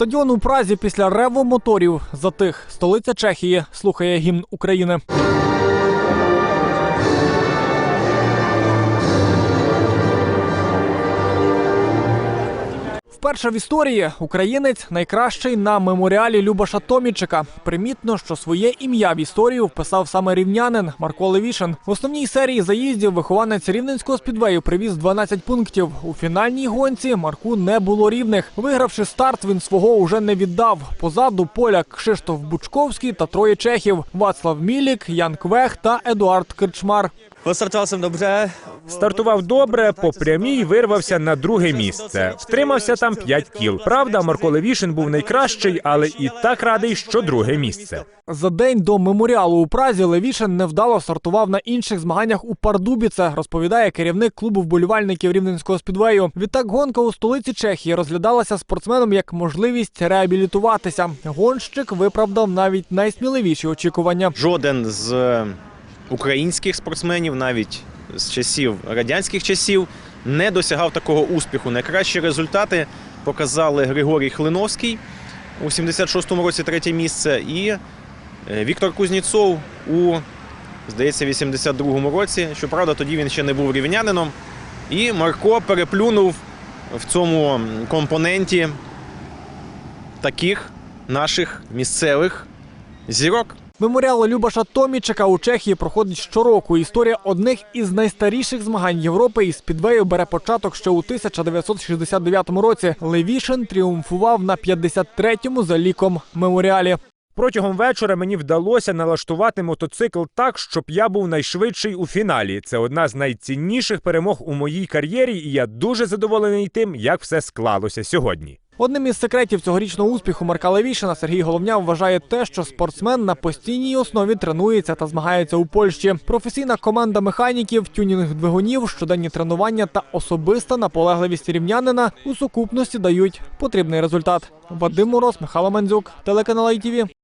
Стадіон у Празі після реву моторів затих. Столиця Чехії слухає гімн України. Вперше в історії українець найкращий на меморіалі Любаша Томічика. Примітно, що своє ім'я в історію вписав саме рівнянин Марко Левішин. В основній серії заїздів вихованець рівненського спідвею привіз 12 пунктів. У фінальній гонці Марку не було рівних. Вигравши старт, він свого уже не віддав. Позаду поляк Кшиштоф Бучковський та троє чехів: Вацлав Мілік, Ян Квех та Едуард Крчмар. Jsem dobře, Стартував добре, по прямій вирвався на друге місце. Втримався там 5 кіл. Правда, Марко Левішин був найкращий, але і так радий, що друге місце. За день до меморіалу у Празі Левішин невдало стартував на інших змаганнях у Пардубіце, розповідає керівник клубу вболівальників рівненського спідвею. Відтак гонка у столиці Чехії розглядалася спортсменом як можливість реабілітуватися. Гонщик виправдав навіть найсміливіші очікування. жоден з е, українських спортсменів, навіть з часів радянських часів, не досягав такого успіху. Найкращі результати показали Григорій Хлиновський у 76-му році третє місце і е, Віктор Кузніцов у, здається, 82-му році. Щоправда, тоді він ще не був рівнянином. І Марко переплюнув в цьому компоненті таких наших місцевих зірок. Меморіал Любаша Томічика у Чехії проходить щороку. Історія одних із найстаріших змагань Європи із підвею бере початок ще у 1969 році. Левішин тріумфував на 53-му за ліком меморіалі. Протягом вечора мені вдалося налаштувати мотоцикл так, щоб я був найшвидший у фіналі. Це одна з найцінніших перемог у моїй кар'єрі, і я дуже задоволений тим, як все склалося сьогодні. Одним із секретів цьогорічного успіху Марка Левішина Сергій Головня вважає те, що спортсмен на постійній основі тренується та змагається у Польщі. Професійна команда механіків, тюнінг двигунів, щоденні тренування та особиста наполегливість рівнянина у сукупності дають потрібний результат. Вадим Мороз, Михайло Мандзюк, телеканал ITV.